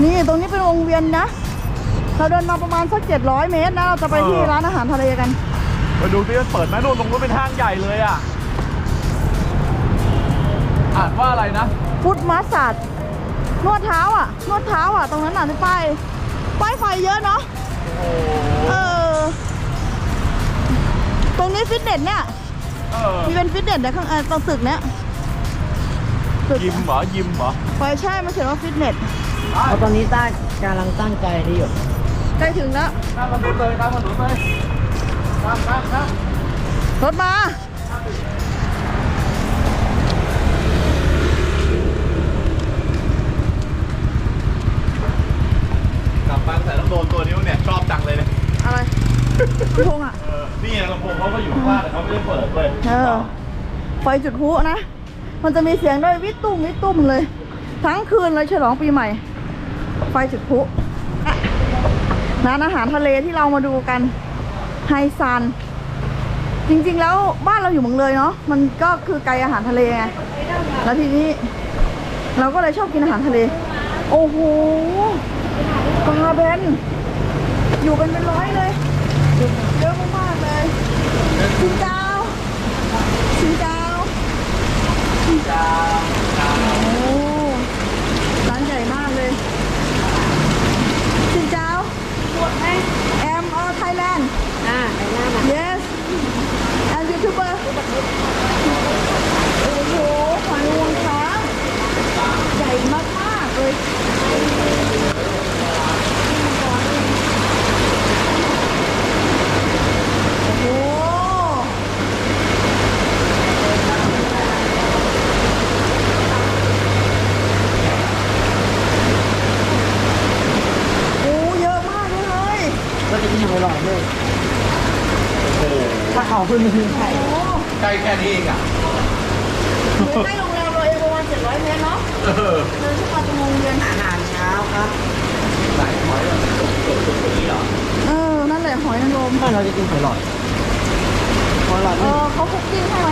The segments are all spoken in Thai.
นี่นี่ตรงนี้เป็นวงเวียนนะเราเดินมาประมาณสัก 700 เมตรนะเราจะไปที่ร้านอาหารทะเลกันมาดูที่มันเปิดไหมนู่นตรงนู้นเป็นห้างใหญ่เลยอะ อ่านว่าอะไรนะฟุตมาสซัดนวดเท้าอะ นวดเท้าอะ ตรงนั้นน่ะที่ป้ายป้ายไฟเยอะเนาะโอ้เออ ตรงนี้ฟิตเนสเนี่ยเออมีเป็นฟิตเนสในข้างเออตรงตึกเนี้ยตึกยิมเหรอยิมเหรอไฟใช่มันเขียนว่าฟิตเนส เพราะตอนนี้ต้ากำลังตั้งใจที่อยู่ใกล้ถึงแล้วข้ามถนนเลยข้ามถนนเลยข้ามข้ามข้ามรถมากลับมาแต่ต้องโดนตัวนิ้วเนี่ยชอบจังเลยเนี่ยอะไรลำโพงอะเออนี่ไงลำโพงเขาก็อยู่ข้างล่างแต่เขาไม่ได้เปิดเลยเออไฟจุดพลุนะ มันจะมีเสียงด้วยวิตุ้มวิตุ้มเลย ทั้งคืนเลยฉลองปีใหม่ ไฟจุดพลุร้านอาหารทะเลที่เรามาดูกันไฮซัน จริงๆแล้วบ้านเราอยู่เมืองเลยเนาะมันก็คือไกลอาหารทะเลไงแล้วทีนี้ เราก็เลยชอบกินอาหารทะเล โอ้โหปลาเบนอยู่กันเป็นร้อยเลยเยอะมากๆเลยชินเจ้าชินเจ้าชินเจ้าโอ้ร้านใหญ่มากเลยชินเจ้าแอมเออไทยแลนด์ อ่าไปหน้ามา yes and YouTuber โอ้โหหอยงวงช้างใหญ่มากๆเลยโอ้โหเยอะมากเลย ก็จะกินหอยหลอดด้วยถ้าเขาขึ้นมาคือไข่ เราจะกินไข่หลอดหอยหลอดเอนี่ อเขาคุกกิ้งให้ไห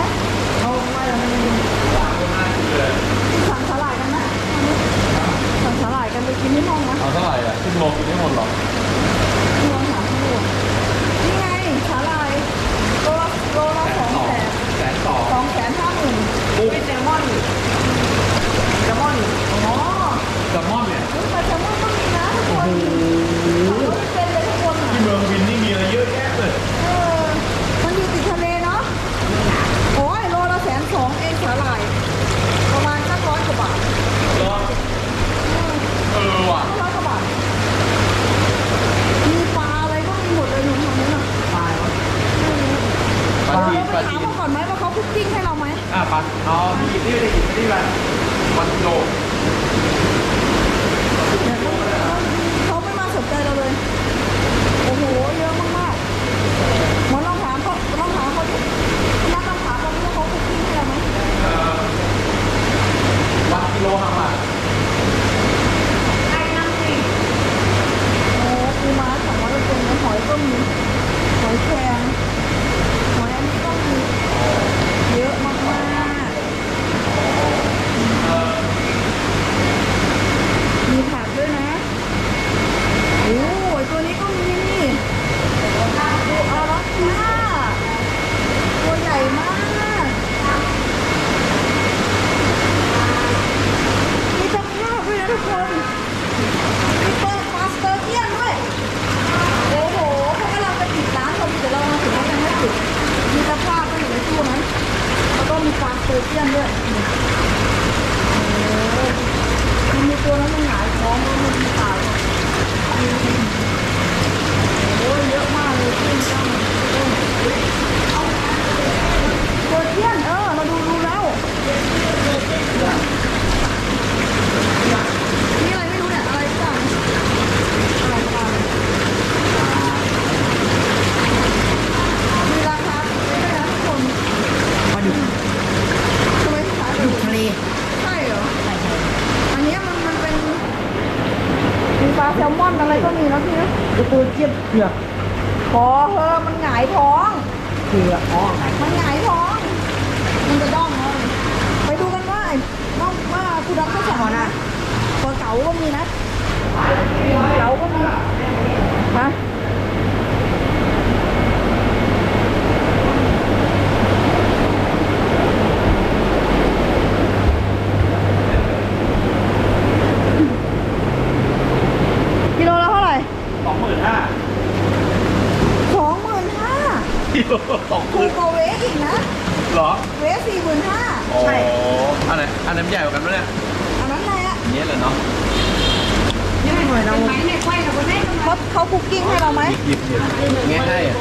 เขาเขาคุกกิ้งให้เราไหมหยิบหยิบแง่ให้อะ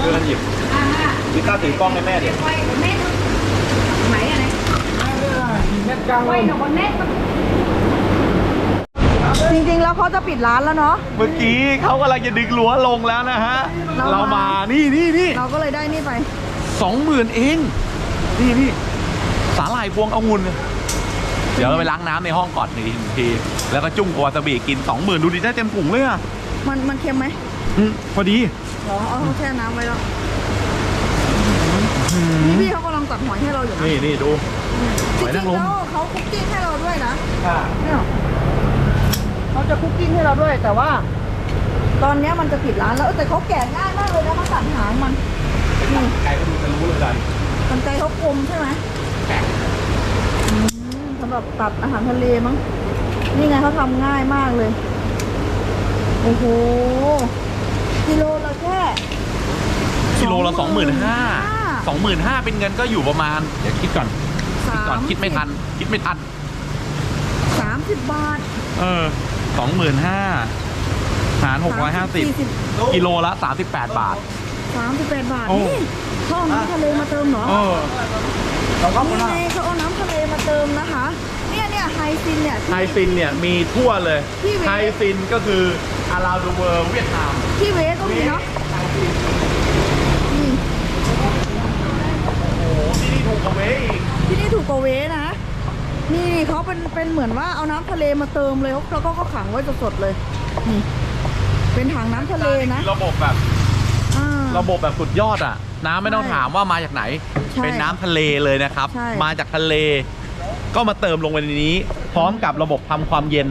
เพื่อนหยิบพี่ต้าถือกล้องให้แม่เดี๋ยว nét căng lên จริงๆแล้วเขาจะปิดร้านแล้วเนาะ เมื่อกี้เขากำลังจะดึงรั้วลงแล้วนะฮะ เรามา เรามา นี่นี่นี่เราก็เลยได้นี่ไปสองหมื่นเอง นี่นี่สาหร่ายพวงองุ่น เดี๋ยวเราไปล้างน้ำในห้องก่อนหนึ่งที แล้วก็จุ่มกับวาซาบิกินสองหมื่นดูดิได้เต็มถุงเลยอะมันมันเค็มไหมอืมพอดี เหรอเอาเขาแช่น้ำไว้แล้วนี่พี่เขากำลังตัดหอยให้เราอยู่นะนี่นี่ดูจหอยรินางงรๆมแล้วเขาคุกกิ้งให้เราด้วยนะเนี่ยเขาจะคุกกิ้งให้เราด้วยแต่ว่า ตอนเนี้ยมันจะปิดร้านแล้วแต่เขาแกะง่ายมากเลยนะเขาตัดหางมันนี่ใครก็ดูจะรู้เลยกัน กันไกรเขาคมใช่ไหมอืม สำหรับตัดอาหารทะเลมั้ง นี่ไงเขาทำง่ายมากเลย โอ้โห กิโลละแค่กิโลละสองหมื่นห้า25,000สองหมื่นห้าเป็นเงินก็อยู่ประมาณ เดี๋ยวคิดก่อนคิดก่อนคิดไม่ทัน คิดไม่ทันสามสิบบาท เออสองหมื่นห้าหารหกร้อยห้าสิบสิบกิโลละสามสิบแปดบาทสามสิบแปดบาทโอ้นี่เขาเอาน้ำทะเลมาเติมเหรอเออนี่ไงเขาเอาน้ำ ทะเลมาเติมนะคะ เนี่ยเนี่ยไฮซินเนี่ย ไฮซินเนี่ยมีทั่วเลยที่เว ไฮซินก็คืออาราดูเวอร์เวียดนามที่เวสก็มีเนาะนี่โอ้โหที่นี่ถูกกว่าเว้ยอีกที่นี่ถูกกว่าเวนะ นี่เขาเป็นเป็นเหมือนว่าเอาน้ำทะเลมาเติมเลยแล้วก็ก็ขังไว้สดๆเลย นี่ เป็นถังน้ำทะเลนะ ระบบแบบอ่า ระบบแบบสุดยอดอะ น้ำไม่ต้องใช่ถามว่ามาจากไหน ใช่เป็นน้ำทะเลเลยนะครับ ใช่ มาจากทะเล ก็มาเติมลงไปในนี้ พร้อมกับระบบทำความเย็น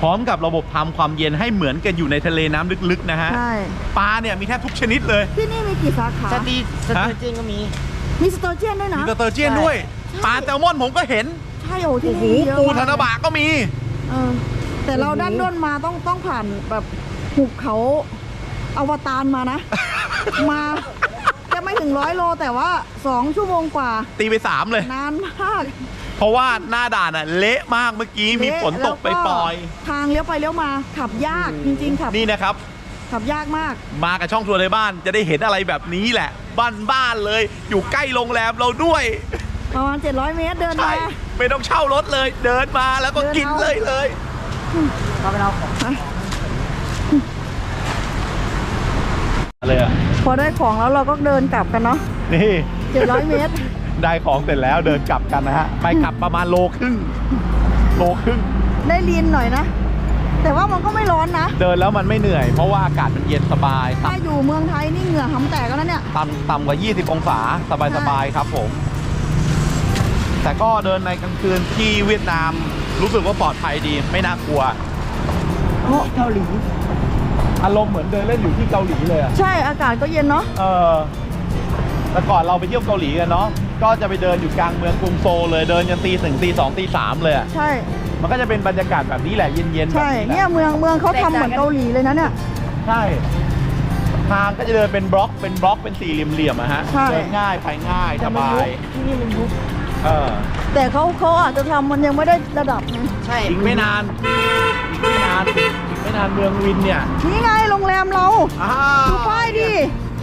พร้อมกับระบบทำความเย็นให้เหมือนกันอยู่ในทะเลน้ำลึกๆนะฮะ ใช่ปลาเนี่ยมีแทบทุกชนิดเลย ที่นี่มีกี่สาขาสตีสฮะตีจริงก็มี มีสเตอร์เจียนด้วยนะมีเตอร์เจียนด้วยปลาแซลมอนผมก็เห็น ใช่โอ้ที่โอ้โห นี่เยอะปูมากธนบะก็มี เออแต่เราด้านด้นมาต้องต้องผ่านแบบหุบเขา อวตารมานะ มาจะไม่ถึงร้อยโลแต่ว่าสองชั่วโมงกว่า ตีไปสามเลย นานมาก เพราะว่าหน้าด่านอะเละมากเมื่อกี้มีเละฝนตกไปแล้วปล่อย ทางเลี้ยวไปเลี้ยวมา ขับยากจริงๆขับนี่นะครับ ขับยากมาก มากับช่องทัวร์ในบ้านจะได้เห็นอะไรแบบนี้แหละ บ้านบ้านๆเลย อยู่ใกล้โรงแรมเราด้วยประมาณ 700 เมตรเดินใช่มาไม่ต้องเช่ารถเลย เดินมาแล้วก็เดินกินเอาเลยเลยเราไปเอาของ เลยอะพอได้ของแล้วเราก็เดินกลับกันเนาะนี่700เมตร ได้ของเสร็จแล้วเดินกลับกันนะฮะ ไปกลับประมาณโลครึ่งโลครึ่ง ได้ลีนหน่อยนะ แต่ว่ามันก็ไม่ร้อนนะ เดินแล้วมันไม่เหนื่อย เพราะว่าอากาศมันเย็นสบายถ้าต่ำอยู่เมืองไทยนี่เหงื่อหำแตกแล้วนะเนี่ย ต่ำต่ำกว่า 20 องศาสบายสบายครับผม แต่ก็เดินในกลางคืนที่เวียดนามรู้สึกว่าปลอดภัยดีไม่น่ากลัวโอ้เกาหลี อารมณ์เหมือนเดินเล่นอยู่ที่เกาหลีเลยอะใช่อากาศก็เย็นเนาะเออแต่ก่อนเราไปเที่ยวเกาหลีกันเนาะก็จะไปเดินอยู่กลางเมืองกรุงโซลเลยเดินยันตีหนึ่งตีสองตีสามเลยอะใช่ มันก็จะเป็นบรรยากาศแบบนี้แหละเย็นๆแบบใช่นี้แหเนี่ยละเมืองเมืองเขาทำเหมือนเกาหลีเลยนะเนี่ย ใช่ทางก็จะเดินเป็นบล็อกเป็นบล็อกเป็นสี่เหลี่ยมๆอะฮะใช่ เดินง่ายไปง่ายสบายที่นี่มันยุบเออแต่เขาเขาอาจจะทำมันยังไม่ได้ระดับไงใช่อีกไม่นานอีกไม่นานอีกไม่ นานเมืองวินเนี่ย นี่ไงโรงแรมเราอ้าดูป้ายดิ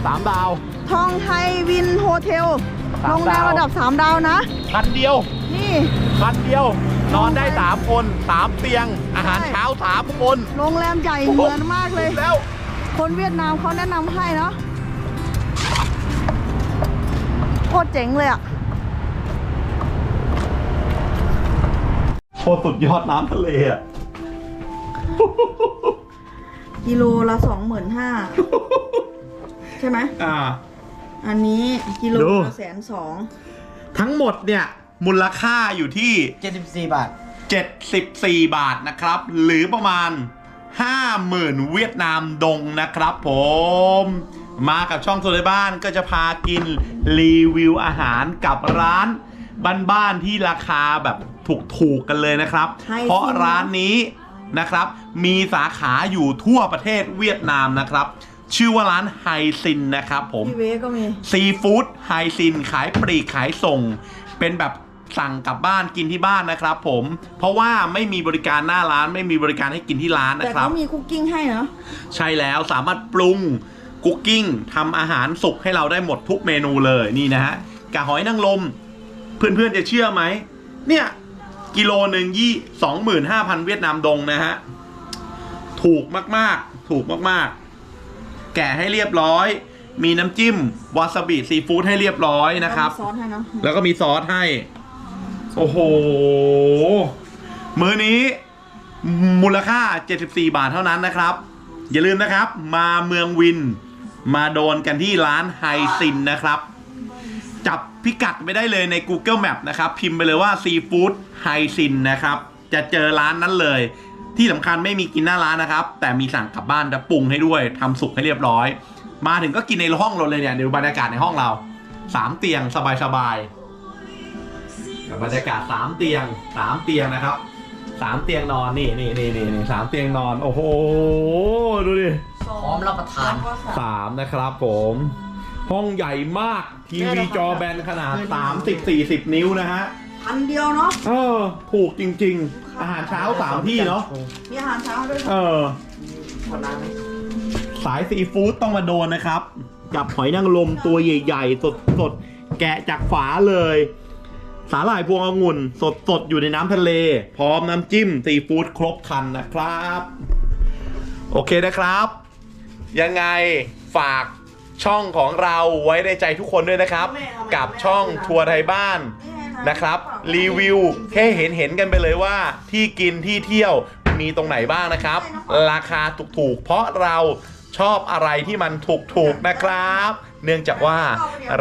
สามดาว ทองไทยวินโฮเทลสามโรงแรมดาวระดับ 3 ดาวนะ คันเดียว นี่ คันเดียว นอนได้สามคนสามเตียง อาหารใช่ เช้าสามคนโรงแรมใหญ่เหมือนมากเลย แล้ว คนเวียดนามเขาแนะนำให้เนาะโคตรเจ๋งเลยอะโคตรสุดยอดน้ำทะเลอะ กิโลละสองหมื่นห้าใช่ไหมอ่า อันนี้กิโลดูละแสนสองทั้งหมดเนี่ย มูลค่าอยู่ที่เจ็ดสิบสี่บาท 74 บาทนะครับ หรือประมาณ 50,000 เวียดนามดงนะครับผม มากับช่องโซลบ้านก็จะพากินรีวิวอาหารกับร้านบ้านๆที่ราคาแบบถูกๆกันเลยนะครับ เพราะร้านนี้ นะครับ มีสาขาอยู่ทั่วประเทศเวียดนามนะครับ ชื่อว่าร้านไฮซินนะครับผมพี่เวก็มีซีฟู้ดไฮซินขายปลีกขายส่ง เป็นแบบสั่งกลับบ้านกินที่บ้านนะครับผม เพราะว่าไม่มีบริการหน้าร้านไม่มีบริการให้กินที่ร้านแต่นะครับ เขามีคุกกิ้งให้เนาะใช่แล้วสามารถปรุงกุ๊กกิ้งทำอาหารสุกให้เราได้หมดทุกเมนูเลยนี่นะฮะกะหอยนางรมเพื่อนๆจะเชื่อไหมเนี่ย กิโลหนึ่งยี่สองหมื่นห้าพันเวียดนามดงนะฮะ ถูกมากๆ ถูกมากๆ แกะให้เรียบร้อย มีน้ำจิ้ม วาซาบิซีฟู้ดให้เรียบร้อยนะครับ ซอสให้เนาะแล้วก็มีซอสให้ โอ้โห มื้อนี้ มูลค่า 74 บาทเท่านั้นนะครับ อย่าลืมนะครับ มาเมืองวิน มาโดนกันที่ร้านไฮซินนะครับ จับพิกัดไปได้เลยใน Google Map นะครับ พิมพ์ไปเลยว่าซีฟู้ดไฮซินนะครับ จะเจอร้านนั้นเลย ที่สำคัญไม่มีกินหน้าร้านนะครับ แต่มีสั่งกลับบ้านจะปรุงให้ด้วยทำสุกให้เรียบร้อย มาถึงก็กินในห้องเราเลยเนี่ยเดี๋ยวบรรยากาศในห้องเราสามเตียงสบายๆบรรยากาศสามเตียงสามเตียงนะครับสามเตียงนอนนี่นี่นี่นี่นี่สามเตียงนอน โอ้โห ดูดิพร้อมรับประทานสามนะครับผม ห้องใหญ่มากทีวีจอแบนขนาด 30 40 นิ้วนะฮะ พันเดียวเนาะ เออ ถูกจริง ๆ อาหารเช้าสามที่เนาะ มีอาหารเช้าด้วยเออคนนั้นสายซีฟู้ดต้องมาโดนนะครับกับหอยนางรมตัวใหญ่ๆ สดๆ แกะจากฝาเลย สาหร่ายพวงองุ่น สดๆ อยู่ในน้ำทะเล พร้อมน้ำจิ้มซีฟู้ดครบครันนะครับ โอเคนะครับ ยังไงฝาก ช่องของเราไว้ในใจทุกคนด้วยนะครับ กับช่องทัวร์ไทยบ้านนะครับ รีวิวแค่เห็นเห็นๆกันไปเลยว่า ที่กินที่เที่ยวมีตรงไหนบ้างนะครับ ราคาถูกๆ เพราะเราชอบอะไรที่มันถูกๆนะครับ เนื่องจากว่า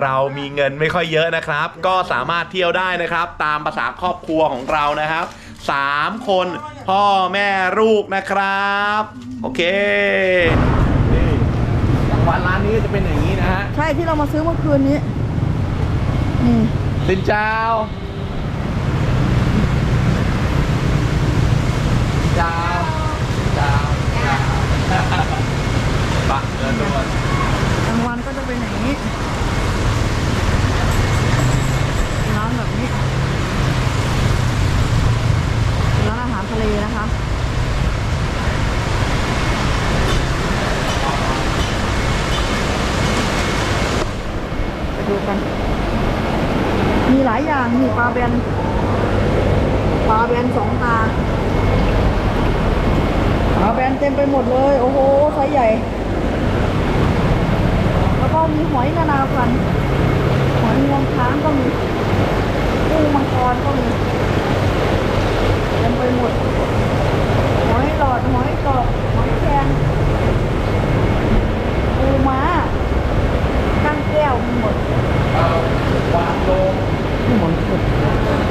เรามีเงินไม่ค่อยเยอะนะครับ ก็สามารถเที่ยวได้นะครับ ตามภาษาครอบครัวของเรานะครับสามคนพ่อแม่ลูกนะครับ โอเคนี่ราง วัลร้านนี้จะเป็นอย่างนี้นะฮะ ใช่ที่เรามาซื้อเมื่อคืนนี้ นี่สินเจ้าเจ้าเจ้าปะเดินตัวกลางวันก็จะเป็นอย่างนี้ร้านแบบนี้เป็นร้านอาหารทะเลนะคะ ไปดูกัน มีหลายอย่างมีปลาแบนปลาแบนสองตาปลาแบนเต็มไปหมดเลย โอ้โหไซส์ใหญ่ แล้วก็มีหอยนานาพันธุ์หอยงวงช้างก็มีกุ้งมังกรก็มีเต็มไปหมดหอยหลอดหอยกรอบหอยแครงปูม้ากั้งแก้วมีหมดวางลง มีหมดห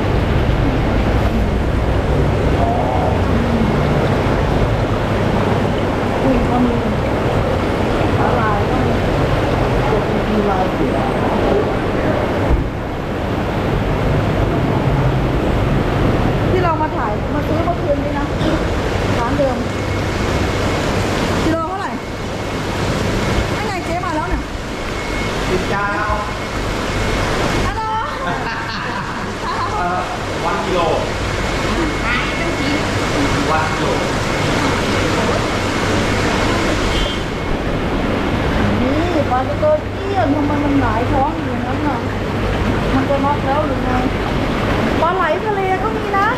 หงายท้องอย่างนั้นนะมันจะน็อกแล้วหรือไงปลาไหลทะเลก็มีนะ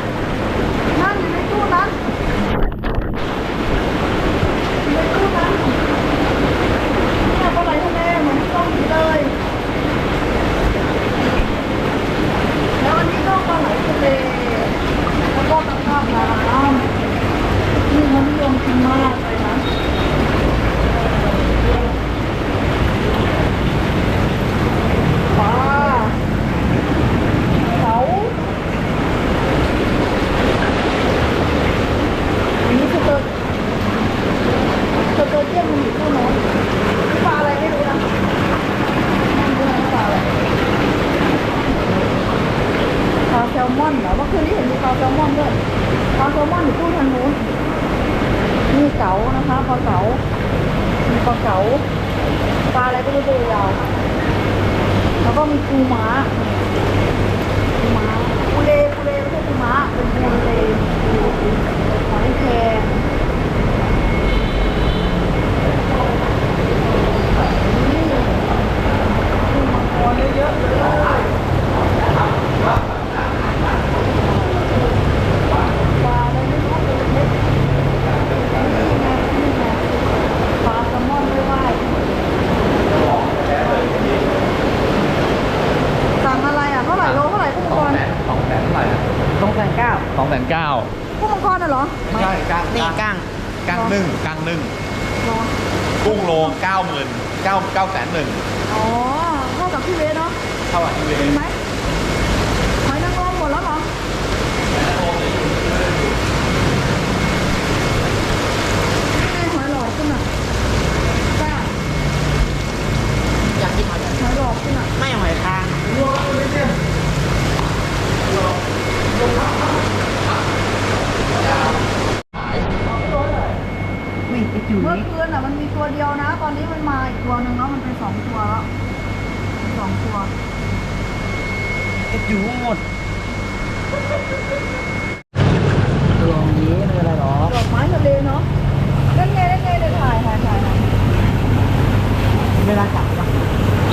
ลากลับ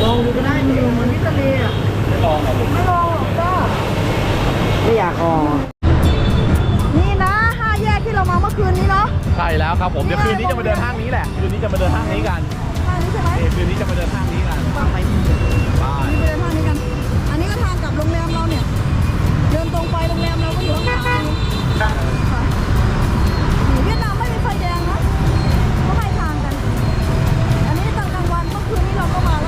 ลองดูก็ได้มันดูเหมือนที่ทเลอะไม่ลองหรอกไม่ลองหรอกก็ไม่อยากลองนี่นะห้าแยกที่เรามาเมื่อคืนนี้เนาะใช่แล้วครับผมเดี๋ยวคืนนี้จะมาเดินห้างนี้แหละคืนนี้จะมาเดินห้างนี้กันห้างนี้ใช่ไหมเออคืนนี้จะมาเดินห้างนี้กันไปไปเดินห้างนี้กัน อันนี้ก็ทางกลับโรงแรมเราเนี่ย เดินตรงไปโรงแรมเราก็อยู่ข้างท เข้ามา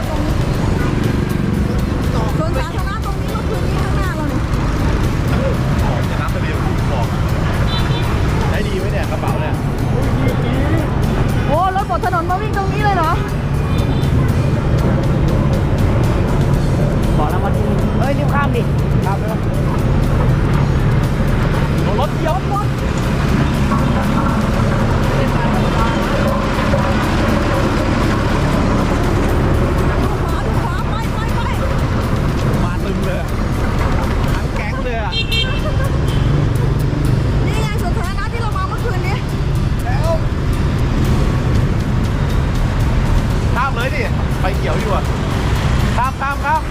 เลยดิไฟเขียวอยู่อะข้ามข้ามข้าม